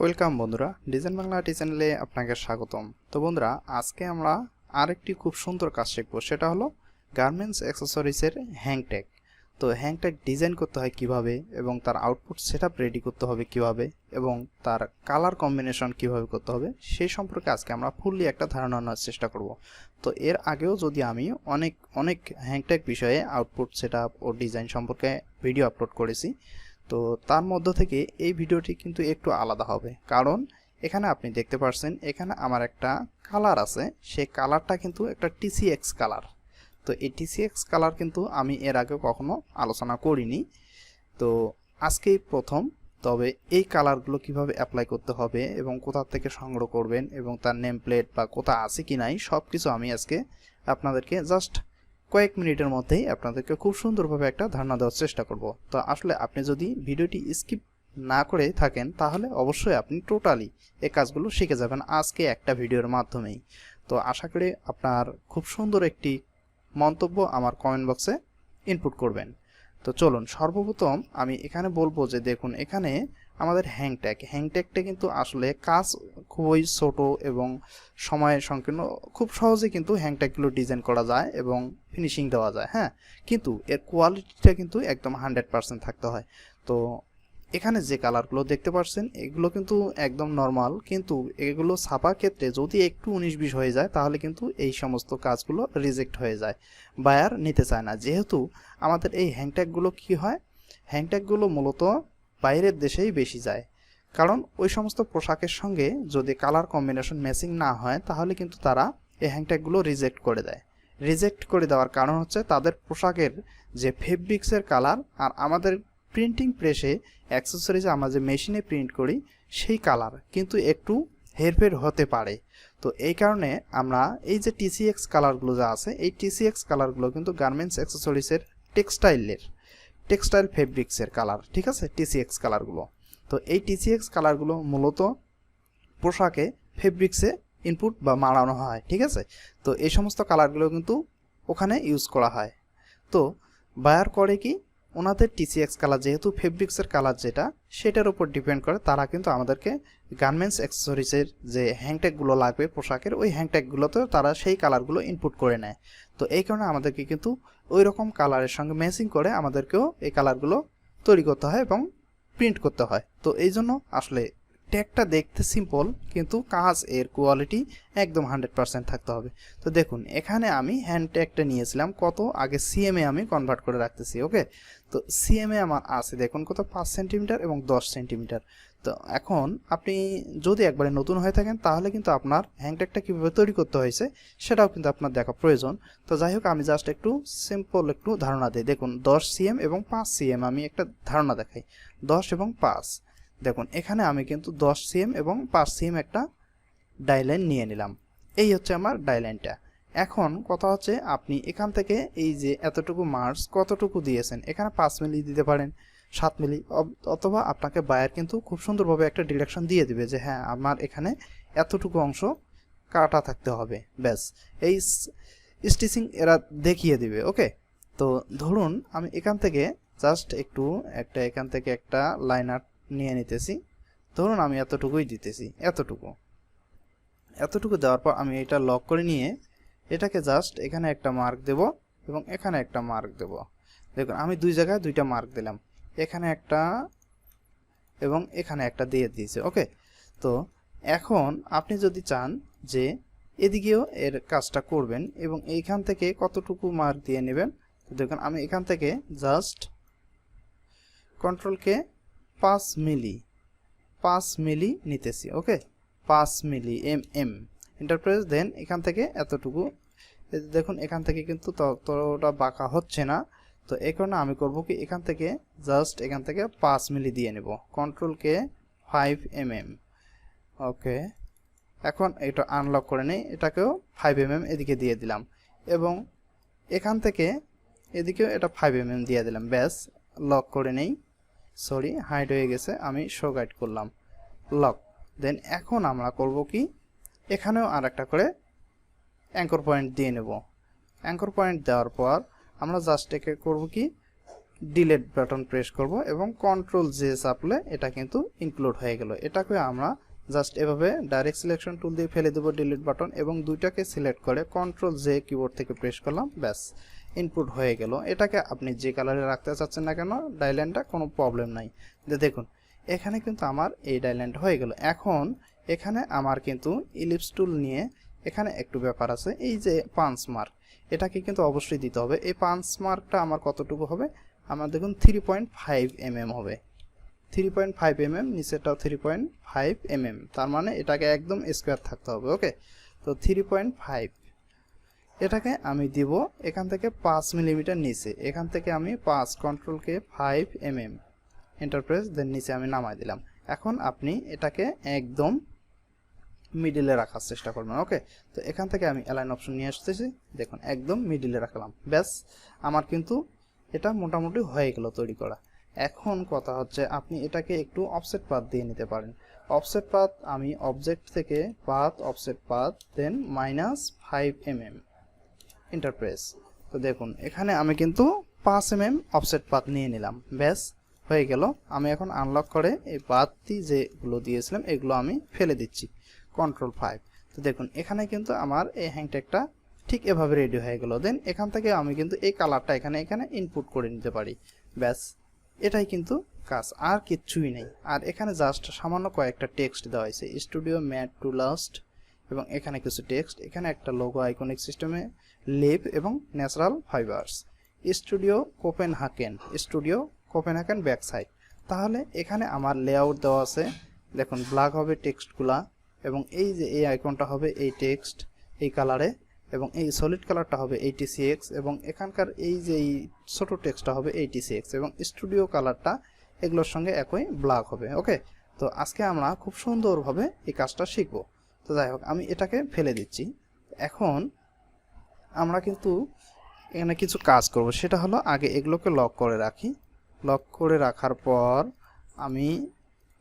Welcome বন্ধুরা, design Bangla RT চ্যানেলে আপনাকে স্বাগতম। তো বন্ধুরা, আজকে আমরা আরেকটি খুব সুন্দর কাজ শিখব, সেটা হলো গার্মেন্টস অ্যাক্সেসরিজের হ্যাংট্যাগ তো হ্যাংট্যাগ ডিজাইন করতে হয় কীভাবে এবং তার আউটপুট সেটআপ রেডি করতে হবে কীভাবে এবং তার কালার কম্বিনেশন কীভাবে করতে হবে সেই সম্পর্কে আজকে আমরা ফুললি একটা ধারণা নেওয়ার চেষ্টা করব। তো এর আগেও যদি আমি অনেক অনেক হ্যাংট্যাগ বিষয়ে আউটপুট সেটআপ ও ডিজাইন সম্পর্কে ভিডিও আপলোড করেছি, তো তার মধ্য থেকে এই ভিডিওটি কিন্তু একটু আলাদা হবে। কারণ এখানে আপনি দেখতে পাচ্ছেন এখানে আমার একটা কালার আছে, সেই কালারটা কিন্তু একটা টিসিএক্স কালার। তো এই টিসিএক্স কালার কিন্তু আমি এর আগে কখনো আলোচনা করিনি। তো আজকেই প্রথম, তবে এই কালারগুলো কীভাবে অ্যাপ্লাই করতে হবে এবং কোথা থেকে সংগ্রহ করবেন এবং তার নেম প্লেট বা কোথা আছে কি নাই সব কিছু আমি আজকে আপনাদেরকে জাস্ট কয়েক মিনিটের মধ্যেই আপনাদেরকে খুব সুন্দরভাবে একটা ধারণা দেওয়ার চেষ্টা করব। তো আসলে আপনি যদি ভিডিওটি স্কিপ না করে থাকেন, তাহলে অবশ্যই আপনি টোটালি এই কাজগুলো শিখে যাবেন আজকে একটা ভিডিওর মাধ্যমেই। তো আশা করি আপনার খুব সুন্দর একটি মন্তব্য আমার কমেন্ট বক্সে ইনপুট করবেন। তো চলুন, সর্বপ্রথম আমি এখানে বলব যে দেখুন, এখানে আমাদের হ্যাংট্যাগ হ্যাংট্যাগটা কিন্তু আসলে কাজ খুবই ছোট এবং সময় সংকীর্ণ। খুব সহজে কিন্তু হ্যাংট্যাগগুলো ডিজাইন করা যায় এবং ফিনিশিং দেওয়া যায় হ্যাঁ? কিন্তু এর কোয়ালিটিটা কিন্তু একদম হান্ড্রেড পার্সেন্ট থাকতে হয়। তো এখানে যে কালারগুলো দেখতে পাচ্ছেন এগুলো কিন্তু একদম নর্মাল কিন্তু এগুলো ছাপার ক্ষেত্রে যদি একটু উনিশ বিশ হয়ে যায়, তাহলে কিন্তু এই সমস্ত কাজগুলো রিজেক্ট হয়ে যায়। বায়ার নিতে চায় না। যেহেতু আমাদের এই হ্যাংট্যাগগুলো কি হয়? হ্যাংট্যাগগুলো মূলত বাইরের দেশেই বেশি যায়। কারণ ওই সমস্ত পোশাকের সঙ্গে যদি কালার কম্বিনেশন ম্যাচিং না হয়, তাহলে কিন্তু তারা এই হ্যাংট্যাগগুলো রিজেক্ট করে দেয়। রিজেক্ট করে দেওয়ার কারণ হচ্ছে তাদের পোশাকের যে ফেব্রিক্সের কালার আর আমাদের প্রিন্টিং প্রেসে অ্যাক্সেসরিজ আমরা যে মেশিনে প্রিন্ট করি, সেই কালার কিন্তু একটু হেরফের হতে পারে। তো এই কারণে আমরা এই যে টিসিএক্স কালারগুলো যা আছে, এই টিসিএক্স কালারগুলো কিন্তু গার্মেন্টস অ্যাক্সেসরিজের টেক্সটাইলের টেক্সটাইল ফেব্রিক্সের কালার ঠিক আছে? টিসিএক্স কালারগুলো তো এই টিসিএক্স কালারগুলো মূলত পোশাকে ফেব্রিক্সে ইনপুট বা মারানো হয়, ঠিক আছে? তো এই সমস্ত কালারগুলো কিন্তু ওখানে ইউজ করা হয়। তো বায়ার করে কি? ওনাদের টিসিএক্স কালার যেহেতু ফেব্রিক্সের কালার যেটা, সেটার উপর ডিপেন্ড করে তারা কিন্তু আমাদেরকে গার্মেন্টস অ্যাক্সেসরিজের যে হ্যাংট্যাগুলো লাগবে পোশাকের, ওই হ্যাংট্যাগুলোতেও তারা সেই কালারগুলো ইনপুট করে নেয়। তো এই কারণে আমাদেরকে কিন্তু ওই রকম কালারের সঙ্গে ম্যাচিং করে আমাদেরকেও এই কালারগুলো তৈরি করতে হয় এবং প্রিন্ট করতে হয়। তো এই জন্য আসলে ট্যাগটা দেখতে সিম্পল কিন্তু কাজ এর কোয়ালিটি একদম হান্ড্রেড পার্সেন্ট থাকতে হবে। তো দেখুন, এখানে আমি হ্যান্ড ট্যাগটা নিয়েছিলাম, কত আগে সিএমএ আমি কনভার্ট করে রাখতেছি ওকে তো সিএমএ আমার আছে। দেখুন কত পাঁচ সেন্টিমিটার এবং দশ সেন্টিমিটার। তো এখন আপনি যদি একবারে নতুন হয়ে থাকেন, তাহলে কিন্তু আপনার হ্যান্ড ট্যাগটা কীভাবে তৈরি করতে হয়েছে, সেটাও কিন্তু আপনার দেখা প্রয়োজন। তো যাই হোক, আমি জাস্ট একটু সিম্পল একটু ধারণা দিই। দেখুন, দশ সিএম এবং পাঁচ সিএম আমি একটা ধারণা দেখাই। দশ এবং পাঁচ। দেখুন, এখানে আমি কিন্তু দশ সিএম এবং পাঁচ সিএম একটা ডাইলাইন নিয়ে নিলাম। এই হচ্ছে আমার ডাইলাইনটা এখন কথা হচ্ছে আপনি এখান থেকে এই যে এতটুকু মার্কস কতটুকু দিয়েছেন? এখানে পাঁচ মিলি দিতে পারেন, সাত মিলি অথবা আপনাকে বায়ার কিন্তু খুব সুন্দরভাবে একটা ডিরেকশন দিয়ে দিবে যে হ্যাঁ আমার এখানে এতটুকু অংশ কাটা থাকতে হবে, ব্যাস। এই স্টিচিং এরা দেখিয়ে দিবে ওকে তো ধরুন আমি এখান থেকে জাস্ট একটু একটা, এখান থেকে একটা লাইনার নিয়ে নিতেছি। ধরুন আমি এতটুকুই দিতেছি, এতটুকু। এতটুকু দেওয়ার পর আমি এটা লক করে নিয়ে এটাকে জাস্ট এখানে একটা মার্ক দেব এবং এখানে একটা মার্ক দেব। দেখুন, আমি দুই জায়গায় দুইটা মার্ক দিলাম। এখানে একটা এবং এখানে একটা দিয়ে দিয়েছে ওকে তো এখন আপনি যদি চান যে এদিকেও এর কাজটা করবেন এবং এইখান থেকে কতটুকু মার্ক দিয়ে নেবেন দেখুন, আমি এখান থেকে জাস্ট কন্ট্রোলকে পাঁচ মিলি পাঁচ মিলি নিতেছি ওকে পাঁচ মিলি এম এম। ইন্টারপ্রেস দেন এখান থেকে এতটুকু। দেখুন, এখান থেকে কিন্তু ততটা বাঁকা হচ্ছে না। তো এই কারণে আমি করব কি, এখান থেকে জাস্ট এখান থেকে পাঁচ মিলি দিয়ে নেব। কন্ট্রোলকে ফাইভ এম এম ওকে এখন এটা আনলক করে নেই, এটাকেও ফাইভ এম এম এদিকে দিয়ে দিলাম। এবং এখান থেকে এদিকেও এটা ফাইভ এম এম দিয়ে দিলাম, ব্যাস লক করে নেই। সরি হাইড হয়ে গেছে, আমি শো গাইড করলাম। লক দেন এখন আমরা করব কি এখানেও আর একটা করে অ্যাঙ্কর পয়েন্ট দিয়ে নেব। অ্যাঙ্কর পয়েন্ট দেওয়ার পর আমরা জাস্ট একে করব কি? ডিলেট বাটন প্রেস করব এবং কন্ট্রোল জে চাপলে এটা কিন্তু ইনক্লুড হয়ে গেল। এটাকে আমরা জাস্ট এভাবে ডাইরেক্ট সিলেকশন টুল দিয়ে ফেলে দেবো ডিলিট বাটন এবং দুইটাকে সিলেক্ট করে কন্ট্রোল জে কিবোর্ড থেকে প্রেস করলাম, ব্যাস ইনপুট হয়ে গেল। এটাকে আপনি যে কালারে রাখতে চাচ্ছেন না কেন ডাইল্যান্ডটা কোনো প্রবলেম নাই। দেখুন, এখানে কিন্তু আমার এই ডাইল্যান্ড হয়ে গেল। এখন এখানে আমার কিন্তু ইলিপস টুল নিয়ে এখানে একটু ব্যাপার আছে, এই যে পাঁচ মার্ক এটাকে কিন্তু অবশ্যই দিতে হবে। এই পাঁচ মার্কটা আমার কতটুকু হবে? আমার দেখুন three point five M M হবে। Three point five M M নিচেরটাও three point five M M তার মানে এটাকে একদম স্কোয়ার থাকতে হবে ওকে তো থ্রি পয়েন্ট ফাইভ এটাকে আমি দিব এখান থেকে পাঁচ মিলিমিটার নিচে। এখান থেকে আমি পাঁচ কন্ট্রোলকে five M M enter press then নিচে আমি নামাই দিলাম। এখন আপনি এটাকে একদম মিডিলে রাখার চেষ্টা করবেন ওকে তো এখান থেকে আমি অ্যালাইন অপশন নিয়ে আসতেছি। দেখুন, একদম মিডিলে রাখলাম। ব্যাস, আমার কিন্তু এটা মোটামুটি হয়ে গেল তৈরি করা। এখন কথা হচ্ছে, আপনি এটাকে একটু অফসেট পাথ দিয়ে নিতে পারেন। অফসেট পাথ আমি অবজেক্ট থেকে path offset path then minus five M M enter press তো দেখুন, এখানে আমি কিন্তু পাঁচ এম এম অফসেট পাথ নিয়ে নিলাম। ব্যাস, হয়ে গেল। আমি এখন আনলক করে এই পাথটি যেগুলো দিয়েছিলাম, এগুলো আমি ফেলে দিচ্ছি। কন্ট্রোল ফাইভ তো দেখুন, এখানে কিন্তু আমার এই হ্যাংট্যাগটা ঠিক এভাবে রেডি হয়ে গেল। দেন এখান থেকে আমি কিন্তু এই কালারটা এখানে এখানে ইনপুট করে নিতে পারি। ব্যাস, এটাই কিন্তু কাজ। আর কিচ্ছুই নেই। আর এখানে জাস্ট সামান্য কয়েকটা টেক্সট দেওয়া হয়েছে। স্টুডিও ম্যাট টু লাস্ট এবং এখানে কিছু টেক্সট এখানে একটা লোগো আইকনিক সিস্টেমে লিভ এবং natural fibres studio Copenhagen studio Copenhagen back side তাহলে এখানে আমার লেআউট দেওয়া আছে। দেখুন ব্ল্যাক হবে টেক্সটগুলা এবং এই যে এই আইকনটা হবে এই টেক্সট, এই কালারে, এবং এই সলিড কালারটা হবে এইটি সিএক্স এবং এখানকার এই যে এই ছোটো টেক্সটটা হবে এইটি সিএক্স এবং স্টুডিও কালারটা এগুলোর সঙ্গে একই ব্ল্যাক হবে, ওকে? তো আজকে আমরা খুব সুন্দরভাবে এই কাজটা শিখব। তো যাই হোক, আমি এটাকে ফেলে দিচ্ছি। এখন আমরা কিন্তু এখানে কিছু কাজ করব। সেটা হলো আগে এগুলোকে লক করে রাখি। লক করে রাখার পর আমি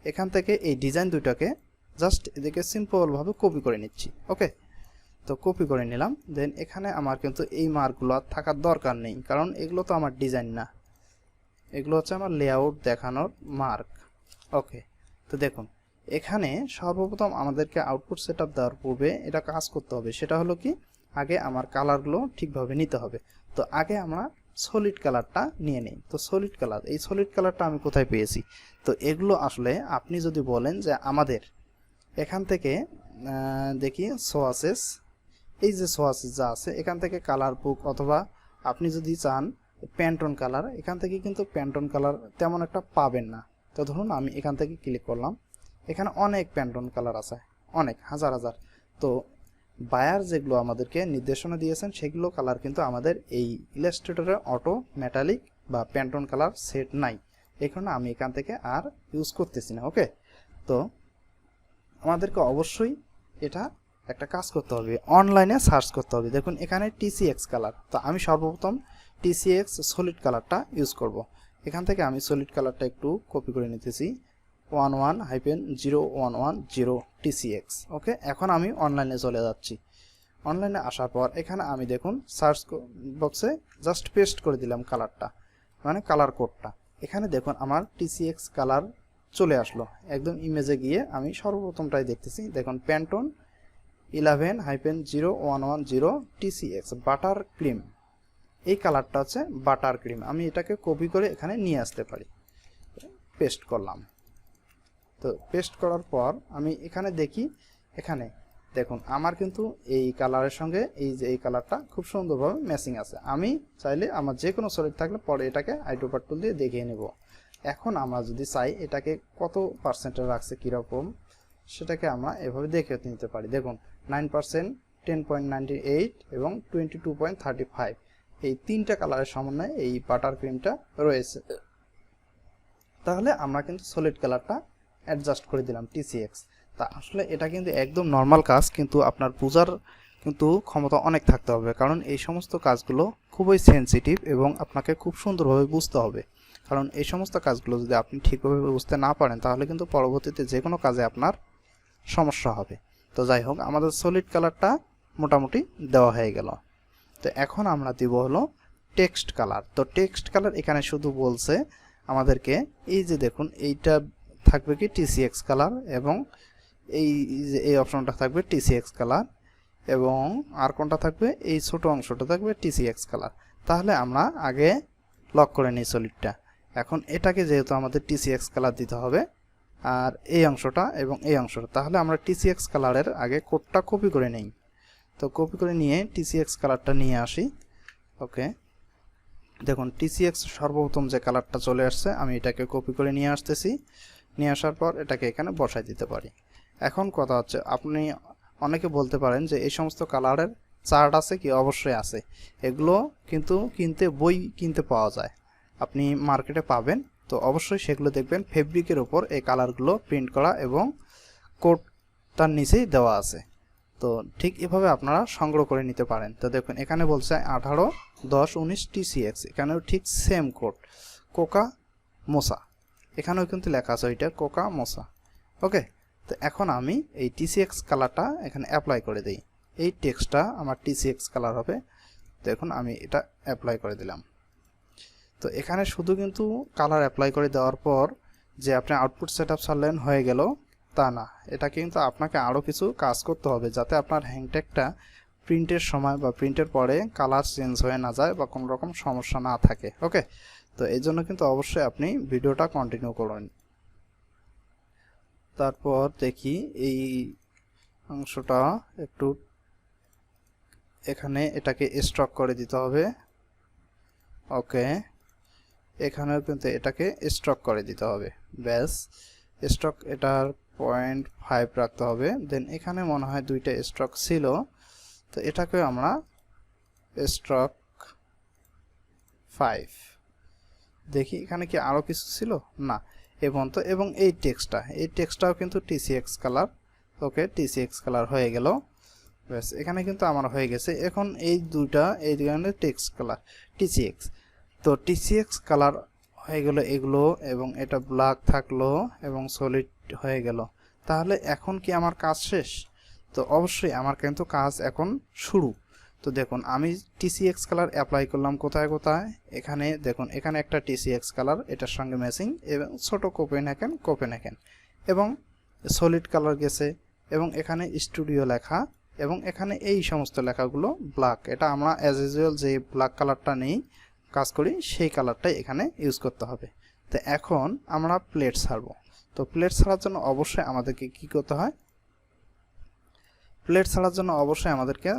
এখান থেকে এই ডিজাইন দুইটাকে জাস্ট এদিকে সিম্পলভাবে কপি করে নিচ্ছি ওকে তো কপি করে নিলাম দেন এখানে আমার কিন্তু এই মার্কগুলো থাকার দরকার নেই, কারণ এগুলো তো আমার ডিজাইন না। এগুলো হচ্ছে আমার লেআউট দেখানোর মার্ক ওকে তো দেখুন, এখানে সর্বপ্রথম আমাদেরকে আউটপুট সেট দেওয়ার পূর্বে এটা কাজ করতে হবে, সেটা হলো কি? আগে আমার কালারগুলো ঠিকভাবে নিতে হবে। তো আগে আমরা সলিড কালারটা নিয়ে নিই। তো সলিড কালার এই সলিড কালারটা আমি কোথায় পেয়েছি? তো এগুলো আসলে আপনি যদি বলেন যে আমাদের এখান থেকে দেখি, সোয়াসেস। এই যে সোয়াসেস যা আছে, এখান থেকে কালার বুক অথবা আপনি যদি চান প্যান্টন কালার, এখান থেকে কিন্তু প্যান্টন কালার তেমন একটা পাবেন না। তো ধরুন, আমি এখান থেকে ক্লিক করলাম। এখানে অনেক প্যান্টন কালার আছে, অনেক, হাজার হাজার। তো বায়ার যেগুলো আমাদেরকে নির্দেশনা দিয়েছেন, সেগুলো কালার কিন্তু আমাদের এই ইলাস্ট্রেটরে অটো মেটালিক বা প্যান্টন কালার সেট নাই। কারণে আমি এখান থেকে আর ইউজ করতেছি না ওকে তো আমাদেরকে অবশ্যই এটা একটা কাজ করতে হবে। অনলাইনে সার্চ করতে হবে। দেখুন, এখানে টিসিএক্স কালার তো আমি সর্বপ্রথম টিসিএক্স সলিড কালারটা ইউজ করব। এখান থেকে আমি সলিড কালারটা একটু কপি করে নিতেছি। One one hyphen zero one one zero TCX okay? এখন আমি অনলাইনে চলে যাচ্ছি। অনলাইনে আসার পর এখানে আমি দেখুন সার্চ বক্সে জাস্ট পেস্ট করে দিলাম কালারটা মানে কালার কোডটা এখানে দেখুন, আমার টিসিএক্স কালার চলে আসলো। একদম ইমেজে গিয়ে আমি সর্বপ্রথমটাই দেখতেছি, দেখুন Pantone eleven hyphen zero one one zero TCX butter cream এই কালারটা হচ্ছে বাটার ক্রিম আমি এটাকে কপি করে এখানে নিয়ে আসতে পারি। পেস্ট করলাম। তো পেস্ট করার পর আমি এখানে দেখি, এখানে দেখুন, আমার কিন্তু এই কালারের সঙ্গে এই যে এই কালারটা খুব সুন্দরভাবে ম্যাচিং আছে। আমি চাইলে আমার যে কোনো সলিড থাকলে পরে এটাকে আইটোপার টুল দিয়ে দেখিয়ে নেব। এখন আমরা যদি চাই এটাকে কত পার্সেন্টে রাখছে কীরকম, সেটাকে আমরা এভাবে দেখে নিতে পারি। দেখুন nine percent ten point ninety eight এবং twenty two point thirty five এই তিনটা কালারের সমন্বয়ে এই বাটার ক্রিমটা রয়েছে। তাহলে আমরা কিন্তু সলিড কালারটা অ্যাডজাস্ট করে দিলাম টিসিএক্স তা আসলে এটা কিন্তু একদম নর্মাল কাজ, কিন্তু আপনার পূজার কিন্তু ক্ষমতা অনেক থাকতে হবে, কারণ এই সমস্ত কাজগুলো খুবই সেনসিটিভ এবং আপনাকে খুব সুন্দরভাবে বুঝতে হবে। কারণ এই সমস্ত কাজগুলো যদি আপনি ঠিকভাবে বুঝতে না পারেন, তাহলে কিন্তু পরবর্তীতে যে কোনো কাজে আপনার সমস্যা হবে। তো যাই হোক, আমাদের সলিড কালারটা মোটামুটি দেওয়া হয়ে গেল। তো এখন আমরা দিব হলো টেক্সট কালার তো টেক্সট কালার এখানে শুধু বলছে আমাদেরকে, এই যে দেখুন, এইটা থাকবে কি টিসিএক্স কালার এবং এই যে, এই অপশনটা থাকবে টিসিএক্স কালার এবং আর কোনটা থাকবে? এই ছোট অংশটা থাকবে টিসিএক্স কালার তাহলে আমরা আগে লক করে নিই সলিডটা এখন এটাকে যেহেতু আমাদের টিসিএক্স কালার দিতে হবে, আর এই অংশটা এবং এই অংশটা, তাহলে আমরা টিসিএক্স কালারের আগে কোডটা কপি করে নেই। তো কপি করে নিয়ে টিসিএক্স কালারটা নিয়ে আসি। ওকে দেখুন টিসিএক্স সর্বপ্রথম যে কালারটা চলে আসছে, আমি এটাকে কপি করে নিয়ে আসতেছি। নিয়ে আসার পর এটাকে এখানে বসাই দিতে পারি। এখন কথা হচ্ছে, আপনি অনেকে বলতে পারেন যে এই সমস্ত কালারের চার্ট আছে কি? অবশ্যই আছে। এগুলো কিন্তু কিনতে, বই কিনতে পাওয়া যায়। আপনি মার্কেটে পাবেন, তো অবশ্যই সেগুলো দেখবেন। ফেব্রিকের ওপর এই কালারগুলো প্রিন্ট করা এবং কোড তার নিচেই দেওয়া আছে। তো ঠিক এভাবে আপনারা সংগ্রহ করে নিতে পারেন। তো দেখুন, এখানে বলছে আঠারো, দশ, উনিশ টিসিএক্স এখানেও ঠিক সেম কোড কোকা মোসা। এখানেও কিন্তু লেখা আছে ওইটা, কোকা মোসা। ওকে? তো এখন আমি এই টিসিএক্স কালারটা এখানে অ্যাপ্লাই করে দিই। এই টেক্সটটা আমার টিসিএক্স কালার হবে। দেখুন আমি এটা অ্যাপ্লাই করে দিলাম। তো এখানে শুধু কিন্তু কালার অ্যাপ্লাই করে দেওয়ার পর যে আপনি আউটপুট সেট আপ ছাড়লেন হয়ে গেল, তা না। এটা কিন্তু আপনাকে আরও কিছু কাজ করতে হবে যাতে আপনার হ্যাংট্যাগটা প্রিন্টের সময় বা প্রিন্টের পরে কালার চেঞ্জ হয়ে না যায় বা কোনো রকম সমস্যা না থাকে ওকে তো এই জন্য কিন্তু অবশ্যই আপনি ভিডিওটা কন্টিনিউ করুন। তারপর দেখি এই অংশটা একটু এখানে এটাকে স্ট্রক করে দিতে হবে ওকে এখানেও কিন্তু এটাকে স্ট্রক করে দিতে হবে। ব্যাস স্ট্রক এটার পয়েন্ট ফাইভ রাখতে হবে। দেন এখানে মনে হয় দুইটা স্ট্রক ছিল। তো এটাকে আমরা স্ট্রক ফাইভ দেখি, এখানে কি আরও কিছু ছিল? না। এবং তো এবং এই টেক্সটটা এই টেক্সটটাও কিন্তু TCX colour okay TCX colour হয়ে গেল। ব্যাস, এখানে কিন্তু আমার হয়ে গেছে। এখন এই দুইটা, এই দুইখানে টেক্সট কালার টিসিএক্স তো টিসিএক্স কালার হয়ে গেল এগুলো এবং এটা ব্ল্যাক থাকল এবং সলিড হয়ে গেল। তাহলে এখন কি আমার কাজ শেষ? তো অবশ্যই আমার কিন্তু কাজ এখন শুরু। তো দেখুন, আমি টিসিএক্স কালার অ্যাপ্লাই করলাম কোথায় কোথায়? এখানে দেখুন, এখানে একটা টিসিএক্স কালার এটার সঙ্গে ম্যাচিং এবং ছোটো কোপেন হ্যাকেন কোপেন হ্যাকেন এবং সলিড কালার গেছে এবং এখানে স্টুডিও লেখা এবং এখানে এই সমস্ত লেখাগুলো ব্ল্যাক এটা আমরা অ্যাজ ইউজুয়াল যে ব্ল্যাক কালারটা নেই কাজ করি, সেই কালারটাই এখানে ইউজ করতে হবে। তো এখন আমরা প্লেট ছাড়বো। তো প্লেট ছাড়ার জন্য অবশ্যই আমাদেরকে কি করতে হয়? প্লেট ছাড়ার জন্য অবশ্যই আমাদেরকে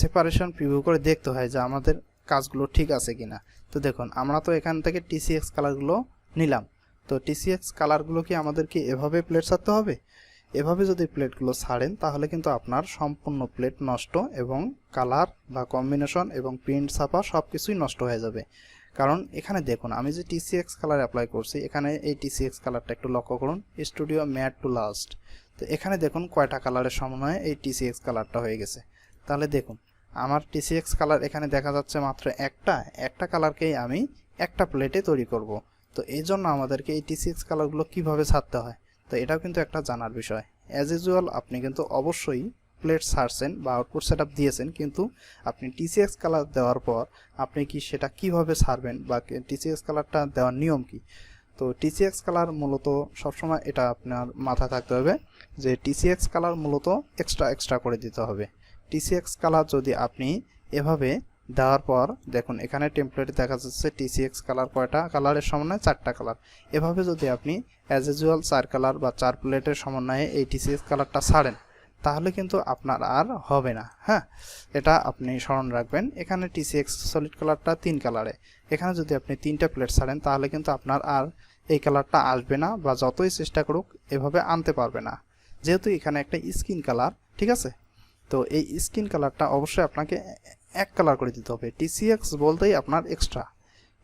সেপারেশন প্রিভিউ করে দেখতে হয় যে আমাদের কাজগুলো ঠিক আছে কিনা। তো দেখুন, আমরা তো এখান থেকে টিসিএক্স কালারগুলো নিলাম। তো টিসিএক্স কালারগুলো কি আমাদেরকে এভাবে প্লেট ছাড়তে হবে? এভাবে যদি প্লেটগুলো ছাড়েন, তাহলে কিন্তু আপনার সম্পূর্ণ প্লেট নষ্ট এবং কালার বা কম্বিনেশন এবং প্রিন্ট ছাপা সব কিছুই নষ্ট হয়ে যাবে। কারণ এখানে দেখুন, আমি যে টিসিএক্স কালার অ্যাপ্লাই করছি, এখানে এই টিসিএক্স কালারটা একটু লক্ষ্য করুন স্টুডিও ম্যাট টু লাস্ট তো এখানে দেখুন কয়টা কালারের সমন্বয়ে এই টিসিএক্স কালারটা হয়ে গেছে। তাহলে দেখুন, আমার টিসিএক্স কালার এখানে দেখা যাচ্ছে মাত্র একটা একটা কালারকেই আমি একটা প্লেটে তৈরি করব। তো এই জন্য আমাদেরকে এই টিসিএক্স কালারগুলো কীভাবে ছাড়তে হয়? তো এটাও কিন্তু একটা জানার বিষয়। অ্যাজ ইউজুয়াল আপনি কিন্তু অবশ্যই প্লেট ছাড়ছেন বা আউটপুট সেট আপ দিয়েছেন, কিন্তু আপনি টিসিএক্স কালার দেওয়ার পর আপনি কি সেটা কীভাবে ছাড়বেন বা টিসিএক্স কালারটা দেওয়ার নিয়ম কি? তো টিসিএক্স কালার মূলত সবসময় এটা আপনার মাথায় থাকতে হবে যে টিসিএক্স কালার মূলত এক্সট্রা এক্সট্রা করে দিতে হবে। টিসিএক্স কালার যদি আপনি এভাবে দেওয়ার পর, দেখুন এখানে টেমপ্লেটে দেখা যাচ্ছে টিসিএক্স কালার কয়টা? কালারের সমন্বয়ে চারটা কালার এভাবে যদি আপনি অ্যাজ ইউজুয়াল চার কালার বা চার প্লেটের সমন্বয়ে এই টিসিএক্স কালারটা ছাড়েন, তাহলে কিন্তু আপনার আর হবে না হ্যাঁ? এটা আপনি স্মরণ রাখবেন, এখানে টিসিএক্স সলিড কালারটা তিন কালারে এখানে যদি আপনি তিনটা প্লেট ছাড়েন, তাহলে কিন্তু আপনার আর এই কালারটা আসবে না বা যতই চেষ্টা করুক এভাবে আনতে পারবে না, যেহেতু এখানে একটা স্কিন কালার ঠিক আছে? তো এই স্কিন কালারটা অবশ্যই আপনাকে এক কালার করে দিতে হবে টিসিএক্স বলতেই আপনার এক্সট্রা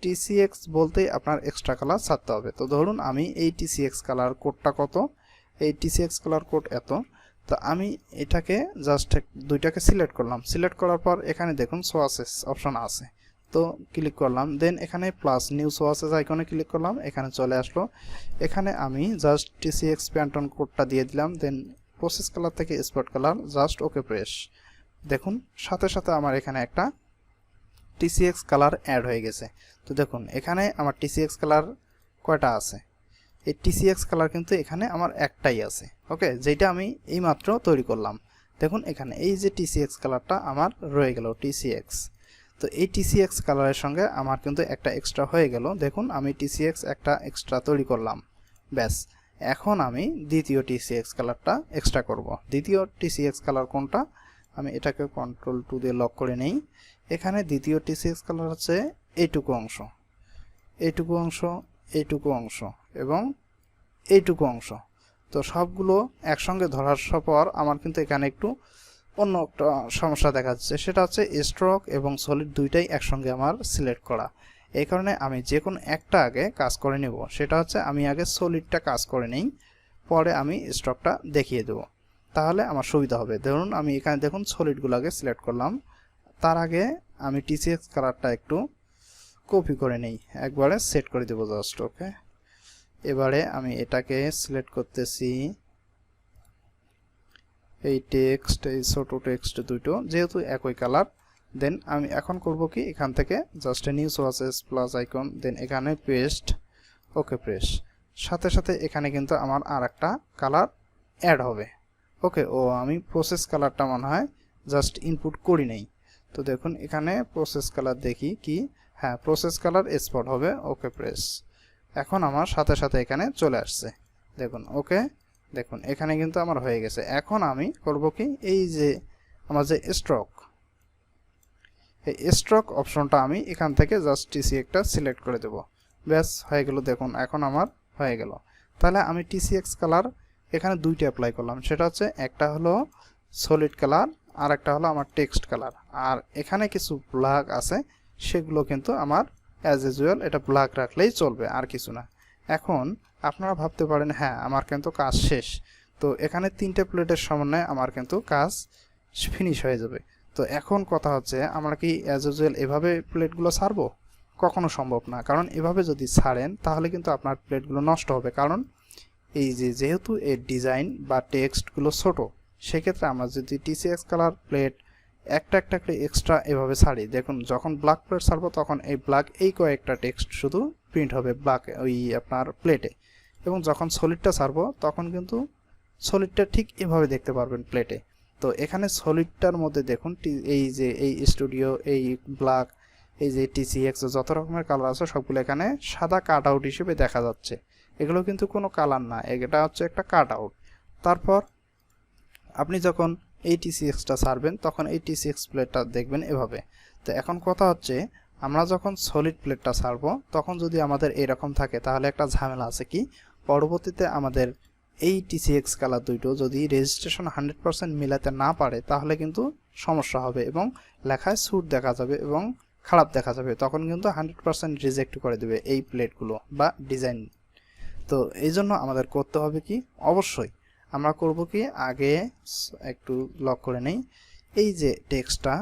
টিসিএক্স বলতেই আপনার এক্সট্রা কালার ছাড়তে হবে। তো ধরুন আমি এই টিসিএক্স কালার কোডটা কত? এই টিসিএক্স কালার কোড এত। তো আমি এটাকে জাস্ট দুইটাকে সিলেক্ট করলাম। সিলেক্ট করার পর এখানে দেখুন সোয়াসেস অপশন আছে। তো ক্লিক করলাম। দেন এখানে প্লাস নিউ সোয়াসেস আইকনে ক্লিক করলাম। এখানে চলে আসলো। এখানে আমি জাস্ট টিসিএক্স প্যান্টন কোডটা দিয়ে দিলাম। দেন প্রসেস কালার থেকে spot colour just okay press দেখুন, সাথে সাথে আমার এখানে একটা টিসিএক্স কালার অ্যাড হয়ে গেছে। তো দেখুন, এখানে আমার টিসিএক্স কালার কয়টা আছে? এই টিসিএক্স কালার কিন্তু এখানে আমার একটাই আছে ওকে যেটা আমি এইমাত্র তৈরি করলাম। দেখুন, এখানে এই যে টিসিএক্স কালারটা আমার রয়ে গেল টিসিএক্স তো এই টিসিএক্স কালারের সঙ্গে আমার কিন্তু একটা এক্সট্রা হয়ে গেল। দেখুন, আমি টিসিএক্স একটা এক্সট্রা তৈরি করলাম। ব্যাস, এখন আমি দ্বিতীয় টিসিএক্স কালারটা এক্সট্রা করব। দ্বিতীয় টিসিএক্স কালার কোনটা? আমি এটাকে কন্ট্রোল টু দিয়ে লক করে নেই। এখানে দ্বিতীয় টিসিএক্স কালার হচ্ছে এইটুকু অংশ। এইটুকু অংশ এইটুকু অংশ এবং এইটুকু অংশ। তো সবগুলো একসঙ্গে ধরার পর আমার কিন্তু এখানে একটু অন্য একটা সমস্যা দেখা যাচ্ছে সেটা হচ্ছে স্ট্রোক এবং সলিড দুইটাই একসঙ্গে আমার সিলেক্ট করা। এই কারণে আমি যে কোনো একটা আগে কাজ করে নেব। সেটা হচ্ছে আমি আগে সলিডটা কাজ করে নেই, পরে আমি স্ট্রকটা দেখিয়ে দেবো। তাহলে আমার সুবিধা হবে। ধরুন আমি এখানে দেখুন সলিডগুলো আগে সিলেক্ট করলাম। তার আগে আমি টিসিএক্স কালারটা একটু কপি করে নেই। একবারে সেট করে দেবো জাস্ট ওকে এবারে আমি এটাকে সিলেক্ট করতেছি। এই টেক্সট এই ছোটো টেক্সট দুটো, যেহেতু একই কালার দেন আমি এখন করব কি, এখান থেকে just new swatches plus icon then এখানে পেস্ট ওকে প্রেস সাথে সাথে এখানে কিন্তু আমার আর একটা কালার অ্যাড হবে। ওকে, ও, আমি প্রসেস কালারটা মনে হয় জাস্ট ইনপুট করি নেই। তো দেখুন, এখানে প্রসেস কালার দেখি কি? হ্যাঁ প্রসেস কালার স্পট হবে, ওকে প্রেস এখন আমার সাথে সাথে এখানে চলে আসছে। দেখুন, ওকে, দেখুন, এখানে কিন্তু আমার হয়ে গেছে। এখন আমি করব কি? এই যে আমার যে স্ট্রক এই স্ট্রক অপশনটা আমি এখান থেকে জাস্ট টিসি একটা সিলেক্ট করে দেব। ব্যাস, হয়ে গেল, দেখুন, এখন আমার হয়ে গেল। তাহলে আমি টিসিএক্স কালার এখানে দুইটা অ্যাপ্লাই করলাম। সেটা হচ্ছে একটা হলো সলিড কালার আর একটা হলো আমার টেক্সট কালার আর এখানে কিছু ব্ল্যাক আছে, সেগুলো কিন্তু আমার অ্যাজ ইউজুয়াল এটা ব্ল্যাক রাখলেই চলবে, আর কিছু না। এখন আপনারা ভাবতে পারেন হ্যাঁ আমার কিন্তু কাজ শেষ। তো এখানে তিনটে প্লেটের সমন্বয়ে আমার কিন্তু কাজ ফিনিশ হয়ে যাবে। তো এখন কথা হচ্ছে, আমরা কি অ্যাজ ইউজুয়াল এভাবে প্লেটগুলো ছাড়বো? কখনো সম্ভব না। কারণ এভাবে যদি ছাড়েন, তাহলে কিন্তু আপনার প্লেটগুলো নষ্ট হবে। কারণ এই যে যেহেতু এর ডিজাইন বা টেক্সটগুলো ছোট, সেক্ষেত্রে আমরা যদি টিসিএক্স কালার প্লেট একটা একটা করে এক্সট্রা এভাবে ছাড়ি দেখুন যখন ব্ল্যাক প্লেট ছাড়বো তখন এই ব্ল্যাক এই কয়েকটা টেক্সট শুধু প্রিন্ট হবে ব্ল্যাক ওই আপনার প্লেটে এবং যখন সলিডটা ছাড়বো তখন কিন্তু সলিডটা ঠিক এভাবে দেখতে পারবেন প্লেটে তো এখানে সলিডটার মধ্যে দেখুন এই যে এই স্টুডিও এই ব্ল্যাক এই যে টিসিএক্স যত রকমের কালার আছে সবগুলো এখানে সাদা কাট আউট হিসেবে দেখা যাচ্ছে। এগুলো কিন্তু কোনো কালার না, এটা হচ্ছে একটা কাট আউট তারপর আপনি যখন এই টিসিএক্সটা ছাড়বেন তখন এই টিসিএক্স প্লেটটা দেখবেন এভাবে। তো এখন কথা হচ্ছে, আমরা যখন সলিড প্লেটটা ছাড়বো তখন যদি আমাদের এরকম থাকে, তাহলে একটা ঝামেলা আছে কি? পরবর্তীতে আমাদের এই টিসিএক্স কালার দুইটো যদি রেজিস্ট্রেশন হান্ড্রেড পারসেন্ট মিলাতে না পারে, তাহলে কিন্তু সমস্যা হবে এবং লেখায় স্যুট দেখা যাবে এবং খারাপ দেখা যাবে। তখন কিন্তু হান্ড্রেড পারসেন্ট রিজেক্ট করে দেবে এই প্লেটগুলো বা ডিজাইন তো এই জন্য আমাদের করতে হবে কি? অবশ্যই আমরা করব কি? আগে একটু লক করে নেই। এই যে টেক্সটটা,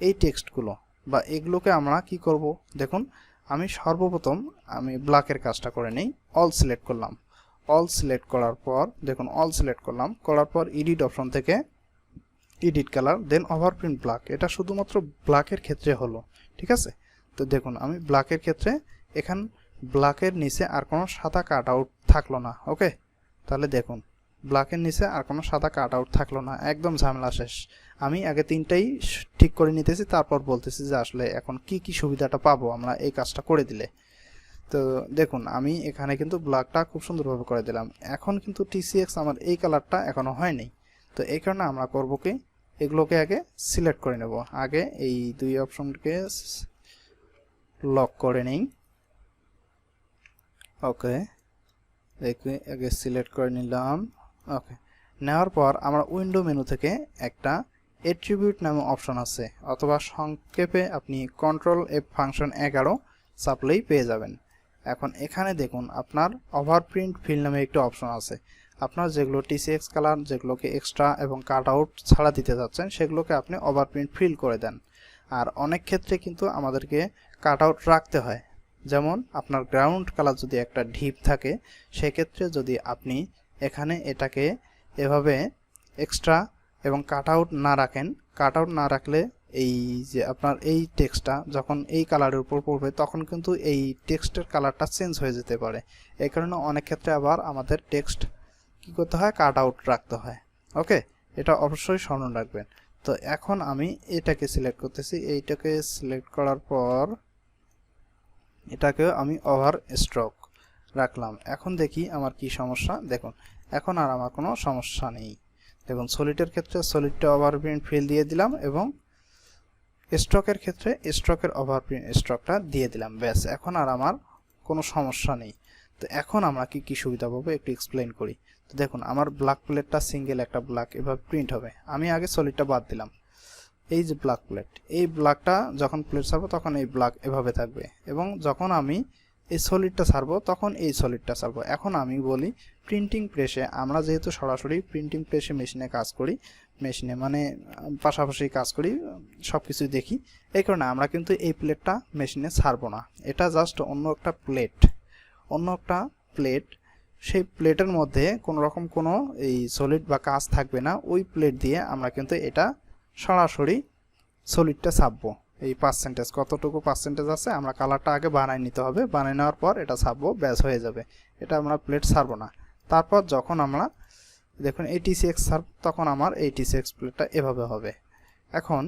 এই টেক্সটগুলো বা এগুলোকে আমরা কি করব? দেখুন, আমি সর্বপ্রথম আমি ব্ল্যাকের কাজটা করে নেই, অল সিলেক্ট করলাম। অল সিলেক্ট করার পর, দেখুন, অল সিলেক্ট করলাম। করার পর এডিট অপশন থেকে edit colour, then overprint black এটা শুধুমাত্র ব্ল্যাকের ক্ষেত্রে হলো, ঠিক আছে? তো দেখুন, আমি ব্ল্যাকের ক্ষেত্রে এখান ব্ল্যাকের নিচে আর কোনো সাদা কাট আউট থাকল না, ওকে? তাহলে দেখুন ব্ল্যাকের নিচে আর কোনো সাদা কাট আউট থাকল না, একদম ঝামেলা শেষ। আমি আগে তিনটাই ঠিক করে নিতেছি, তারপর বলতেছি যে আসলে এখন কি কি সুবিধাটা পাবো আমরা এই কাজটা করে দিলে। তো দেখুন, আমি এখানে কিন্তু ব্ল্যাকটা খুব সুন্দরভাবে করে দিলাম। এখন কিন্তু টিসিএক্স আমার এই কালারটা এখনও হয়নি। তো এই কারণে আমরা করব কি, এগুলোকে আগে সিলেক্ট করে নেব। আগে এই দুই অপশনকে লক করে নেই। ওকে আগে সিলেক্ট করে নিলাম। ওকে নেওয়ার পর আমরা উইন্ডো মেনু থেকে একটা এট্রিবিউট নামে অপশন আছে, অথবা সংক্ষেপে আপনি কন্ট্রোল এফ ফাংশন এগারো সাপ্লাই পেয়ে যাবেন। এখন এখানে দেখুন, আপনার ওভারপ্রিন্ট ফিল নামে একটি অপশন আছে। আপনার যেগুলো টিসিএক্স কালার যেগুলোকে এক্সট্রা এবং কাট আউট ছাড়া দিতে যাচ্ছেন, সেগুলোকে আপনি ওভারপ্রিন্ট ফিল করে দেন। আর অনেক ক্ষেত্রে কিন্তু আমাদেরকে কাট আউট রাখতে হয়। যেমন আপনার গ্রাউন্ড কালার যদি একটা ঢিপ থাকে, সেক্ষেত্রে যদি আপনি এখানে এটাকে এভাবে এক্সট্রা এবং কাট আউট না রাখেন কাট আউট না রাখলে এই যে আপনার এই টেক্সটটা যখন এই কালারের উপর পড়বে, তখন কিন্তু এই টেক্সটের কালারটা চেঞ্জ হয়ে যেতে পারে। এই কারণে অনেক ক্ষেত্রে আবার আমাদের টেক্সট কি করতে হয়? কাট আউট রাখতে হয়। ওকে এটা অবশ্যই স্মরণ রাখবেন। তো এখন আমি এটাকে সিলেক্ট করতেছি। এইটাকে সিলেক্ট করার পর এটাকে আমি ওভার স্ট্রোক রাখলাম। এখন দেখি আমার কি সমস্যা। দেখুন, এখন আর আমার কোনো সমস্যা নেই। দেখুন সলিডের ক্ষেত্রে সলিডটা ওভার প্রিন্ট ফিল দিয়ে দিলাম এবং স্ট্রোকের ক্ষেত্রে স্ট্রোকের ওভার প্রিন্ট স্ট্রোকটা দিয়ে দিলাম। ব্যাস, এখন আর আমার কোনো সমস্যা নেই। তো এখন আমরা কি কি সুবিধা পাবো একটু এক্সপ্লেন করি। তো দেখুন, আমার ব্ল্যাক প্লেটটা সিঙ্গেল একটা ব্ল্যাক এভাবে প্রিন্ট হবে। আমি আগে সলিডটা বাদ দিলাম। এই যে ব্ল্যাক প্লেট এই ব্ল্যাকটা যখন প্লেট ছাড়বো তখন এই ব্ল্যাক এভাবে থাকবে এবং যখন আমি এই সলিডটা ছাড়বো তখন এই সলিডটা ছাড়বো। এখন আমি বলি প্রিন্টিং প্রেসে আমরা যেহেতু সরাসরি প্রিন্টিং প্রেসে মেশিনে কাজ করি মেশিনে মানে পাশাপাশি কাজ করি সব কিছুই দেখি, এই কারণে আমরা কিন্তু এই প্লেটটা মেশিনে ছাড়বো না। এটা জাস্ট অন্য একটা প্লেট অন্য একটা প্লেট সেই প্লেটের মধ্যে কোনো রকম কোনো এই সলিড বা কাজ থাকবে না, ওই প্লেট দিয়ে আমরা কিন্তু এটা সরাসরি সলিডটা ছাপবো। এই পার্সেন্টেজ কতটুকু পার্সেন্টেজ আছে, আমরা কালারটা আগে বানাই নিতে হবে। বানিয়ে নেওয়ার পর এটা ছাপবো, ব্যাস হয়ে যাবে। এটা আমরা প্লেট ছাড়বো না। তারপর যখন আমরা, দেখুন এই টিসিএক্স ছাড়ব, তখন আমার এই টিসিএক্স প্লেটটা এভাবে হবে। এখন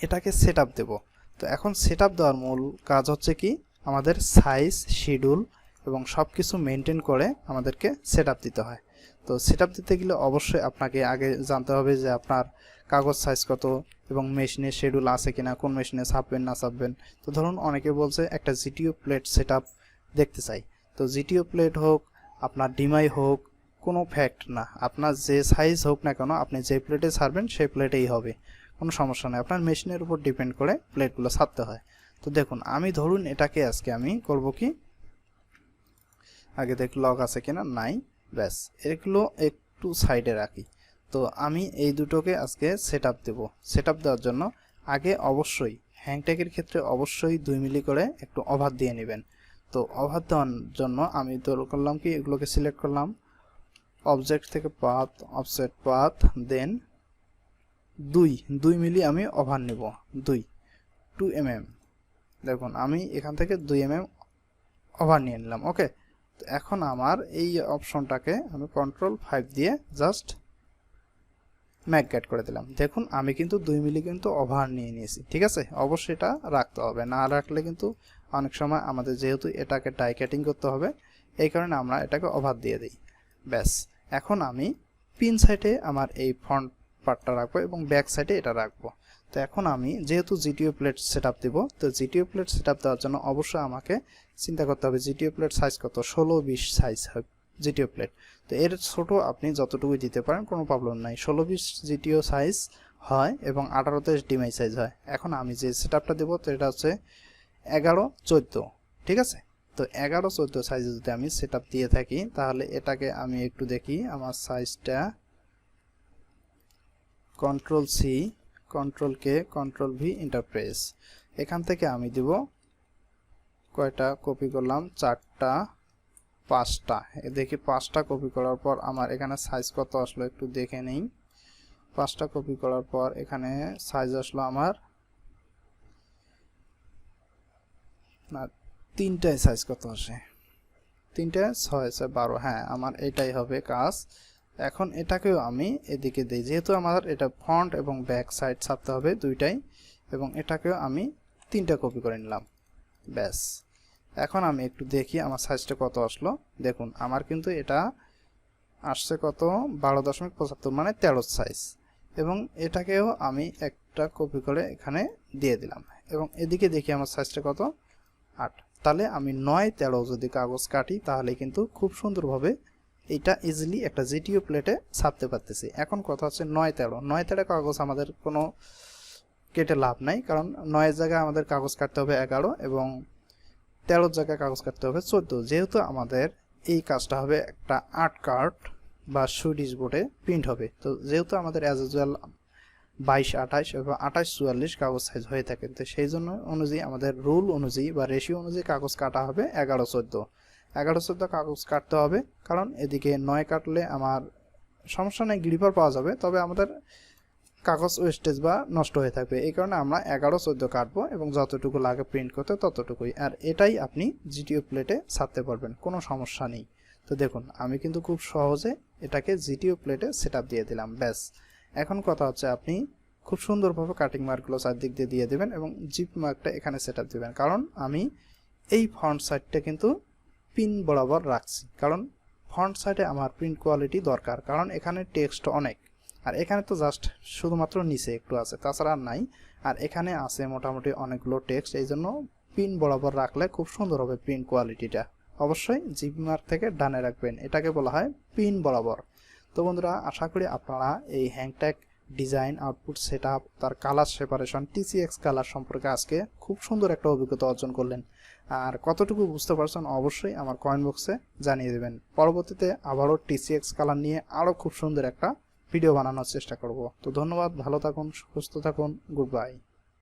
এটাকে সেট আপ দেবো। তো এখন সেট আপ দেওয়ার মূল কাজ হচ্ছে কি, আমাদের সাইজ শিডিউল এবং সব কিছু মেনটেন করে আমাদেরকে সেট দিতে হয়। তো সেট দিতে গেলে অবশ্যই আপনাকে আগে জানতে হবে যে আপনার কাগজ সাইজ কত এবং মেশিনের শিডিউল আছে কিনা, কোন মেশিনে ছাপবেন, না ছাপবেন। তো ধরুন অনেকে বলছে একটা জিটিও প্লেট সেট দেখতে চাই। তো জিটিও প্লেট হোক, আপনার ডিমাই হোক, কোনো ফ্যাক্ট না। আপনার যে সাইজ হোক না কেন, আপনি যে প্লেটে ছাড়বেন, সেই প্লেটেই হবে। কোনো সমস্যা নেই। আপনার মেশিনের উপর ডিপেন্ড করে প্লেটগুলো ছাড়তে হয়। তো দেখুন, আমি ধরুন এটাকে আজকে আমি করব কি? আগে দেখ লগ আছে কিনা? নাই। ব্যাস, এগুলো একটু সাইডে রাখি। তো আমি এই দুটোকে আজকে সেট আপ দেবো। সেট আপ দেওয়ার জন্য আগে অবশ্যই হ্যাংট্যাগের ক্ষেত্রে অবশ্যই দুই মিলি করে একটু অভার দিয়ে নেবেন। তো অভার দেওয়ার জন্য আমি তো করলাম কি, এগুলোকে সিলেক্ট করলাম। অবজেক্ট থেকে পাথ অফসেট পাথ দেন দুই দুই মিলি আমি অভার নেব। দুই টু এম এম দেখুন, আমি এখান থেকে দুই এম এম ওভার নিয়ে নিলাম ওকে এখন আমার এই অপশনটাকে আমি কন্ট্রোল ফাইভ দিয়ে জাস্ট ম্যাকগ্যাট করে দিলাম। দেখুন, আমি কিন্তু দুই মিলি কিন্তু ওভার নিয়ে নিয়েছি, ঠিক আছে? অবশ্যই এটা রাখতে হবে। না রাখলে কিন্তু অনেক সময় আমাদের যেহেতু এটাকে কাটিং করতে হবে, এই কারণে আমরা এটাকে ওভার দিয়ে দিই। ব্যাস, এখন আমি পিন সাইডে আমার এই ফ্রন্ট পার্টটা রাখব এবং ব্যাক সাইডে এটা রাখব। তো এখন আমি যেহেতু জিটিও প্লেট সেট আপ দেবো, তো জিটিও প্লেট সেট আপ দেওয়ার জন্য অবশ্যই আমাকে চিন্তা করতে হবে জিটিও প্লেট সাইজ কত? ষোলো, বিশ সাইজ হবে জিটিও প্লেট। তো এর ছোট আপনি যতটুকুই দিতে পারেন, কোনো প্রবলেম নাই। ষোলো বিশ জিটিও সাইজ হয় এবং আঠারোতে ডিমাই সাইজ হয়। এখন আমি যে সেট আপটা দেবো, তো এটা হচ্ছে এগারো চোদ্দ, ঠিক আছে? তো এগারো চোদ্দ সাইজে যদি আমি সেট দিয়ে থাকি, তাহলে এটাকে আমি একটু দেখি। আমার সাইজটা control C control K control V enter press এখান থেকে আমি দিব কয়টা? কপি করলাম, চারটা পাঁচটা। দেখি পাঁচটা কপি করার পর আমার এখানে সাইজ কত আসলো একটু দেখে নেই। পাঁচটা কপি করার পর এখানে সাইজ আসলো আমার না তিনটায় সাইজ কত আসে? তিনটে ছয় ছয়, বারো হ্যাঁ আমার এটাই হবে কাজ। এখন এটাকেও আমি এদিকে দিই। যেহেতু আমার এটা ফ্রন্ট এবং ব্যাক সাইড ছাপতে হবে দুইটাই, এবং এটাকেও আমি তিনটা কপি করে নিলাম। ব্যাস। এখন আমি একটু দেখি আমার সাইজটা কত আসলো। দেখুন, আমার কিন্তু এটা আসছে কত বারো দশমিক পঁচাত্তর মানে তেরো সাইজ এবং এটাকেও আমি একটা কপি করে এখানে দিয়ে দিলাম। এবং এদিকে দেখি আমার সাইজটা কত? আট। তাহলে আমি নয় তেরো যদি কাগজ কাটি, তাহলে কিন্তু খুব সুন্দরভাবে এটা ইজিলি একটা জিটিও প্লেটে ছাপতে পারতেছি। এখন কথা হচ্ছে নয় তেরো। নয় তেরো কাগজ আমাদের কোনো কেটে লাভ নাই, কারণ নয়ের জায়গায় আমাদের কাগজ কাটতে হবে এগারো এবং তেরোর জায়গায় কাগজ কাটতে হবে, চোদ্দ। যেহেতু আমাদের এই কাজটা হবে একটা আট কার্ড বা সুইডিশ বোর্ডে প্রিন্ট হবে, তো যেহেতু আমাদের অ্যাজ ইউজুয়াল বাইশ, আঠাশ এবং আঠাশ চুয়াল্লিশ কাগজ সাইজ হয়ে থাকে, তো সেই জন্য অনুযায়ী আমাদের রুল অনুযায়ী বা রেশিও অনুযায়ী কাগজ কাটা হবে এগারো, চোদ্দ। এগারো, চোদ্দ কাগজ কাটতে হবে, কারণ এদিকে নয় কাটলে আমার সমস্যা নেই গ্রিপার পাওয়া যাবে, তবে আমাদের কাগজ ওয়েস্টেজ বা নষ্ট হয়ে থাকবে। এই কারণে আমরা এগারো, চোদ্দ কাটবো এবং যতটুকু লাগে প্রিন্ট করতে ততটুকুই। আর এটাই আপনি জিটিও প্লেটে ছাড়তে পারবেন, কোনো সমস্যা নেই। তো দেখুন, আমি কিন্তু খুব সহজে এটাকে জিটিও প্লেটে সেট দিয়ে দিলাম, ব্যাস। এখন কথা হচ্ছে আপনি খুব সুন্দরভাবে কাটিং মার্কগুলো চারদিক দিয়ে দিয়ে দেবেন এবং জিপ মার্কটা এখানে সেট আপ দেবেন। কারণ আমি এই ফ্রন্ট সাইডটা কিন্তু পিন বরাবর রাখছি। কারণ ফ্রন্ট সাইডে আমার প্রিন্ট কোয়ালিটি দরকার। কারণ এখানে টেক্সট অনেক। আর এখানে তো জাস্ট শুধুমাত্র নিচে একটু আছে, তাছাড়া আর নাই। আর এখানে আছে মোটামুটি অনেকগুলো টেক্সট এই জন্য পিন বরাবর রাখলে খুব সুন্দর হবে প্রিন্ট কোয়ালিটিটা অবশ্যই জিপ মার্ক থেকে ডানে রাখবেন, এটাকে বলা হয় পিন বরাবর। তো বন্ধুরা, আশা করি আপনারা এই হ্যাংট্যাগ ডিজাইন আউটপুট সেট তার কালার সেপারেশন টিসিএক্স কালার সম্পর্কে আজকে খুব সুন্দর একটা অভিজ্ঞতা অর্জন করলেন। আর কতটুকু বুঝতে পারছেন অবশ্যই আমার কয়েন বক্সে জানিয়ে দেবেন। পরবর্তীতে আবারও টিসিএক্স কালার নিয়ে আরও খুব সুন্দর একটা ভিডিও বানানোর চেষ্টা করব। তো ধন্যবাদ ভালো থাকুন সুস্থ থাকুন গুড বাই